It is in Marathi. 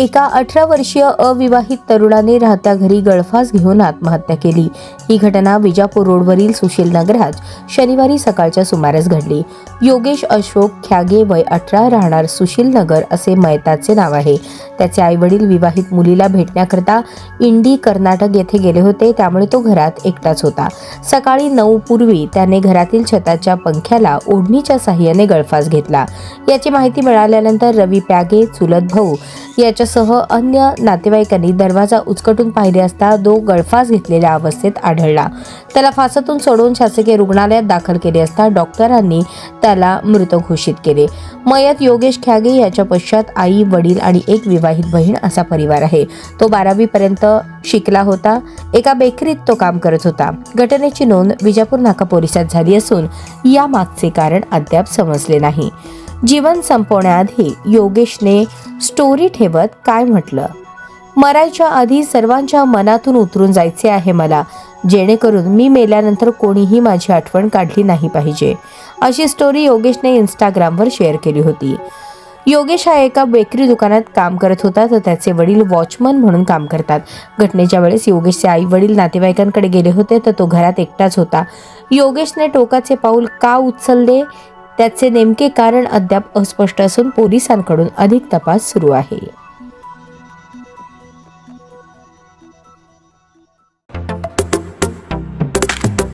एका अठरा वर्षीय अविवाहित तरुणाने राहत्या घरी गळफास घेऊन आत्महत्या केली. ही घटना विजापूर रोडवरील सुशील नगरात शनिवारी सकाळच्या सुमारास घडली. योगेश अशोक ख्यागे वय अठरा राहणार सुशील नगर असे मयताचे नाव आहे. त्याचे आईवडील विवाहित मुलीला भेटण्याकरता इंडी कर्नाटक येथे गेले होते त्यामुळे तो घरात एकटाच होता. सकाळी नऊ पूर्वी त्याने घरातील छताच्या पंख्याला ओढणीच्या साह्याने गळफास घेतला. याची माहिती मिळाल्यानंतर रवी प्यागे चुलत भाऊ याच्यासह अन्य नातेवाईकांनी दरवाजा उचकटून पाहिले असता दो गळफास घेतलेल्या अवस्थेत आढळला. त्याला फासातून सोडून शासकीय रुग्णालयात दाखल केले असता डॉक्टरांनी त्याला मृत घोषित केले. मयत योगेश ख्यागे याच्या पश्चात आई वडील आणि एक विवाहित बहीण असा परिवार आहे. तो बारावी पर्यंत शिकला होता. एका बेकरीत तो काम करत होता. घटनेची नोंद विजापूर नाका पोलिसात झाली असून या मागचे कारण अद्याप समजले नाही. जीवन संपवण्याआधी योगेशने स्टोरी ठेवत काय म्हटलं? मरायच्या आधी सर्वांच्या मनातून उतरून जायचे आहे मला जेणेकरून मी मेल्यानंतर कोणीही माझी आठवण काढली नाही पाहिजे अशी स्टोरी योगेशने इंस्टाग्रामवर शेअर केली होती. योगेश हा एका बेकरी दुकानात काम करत होता तर त्याचे वडील वॉचमन म्हणून काम करतात. घटनेच्या वेळेस योगेशचे आई वडील नातेवाईकांकडे गेले होते तर तो घरात एकटाच होता. योगेशने टोकाचे पाऊल का उचलले? त्याचे नेमके कारण अद्याप अस्पष्ट असून पोलिसांकडून अधिक तपास सुरू आहे.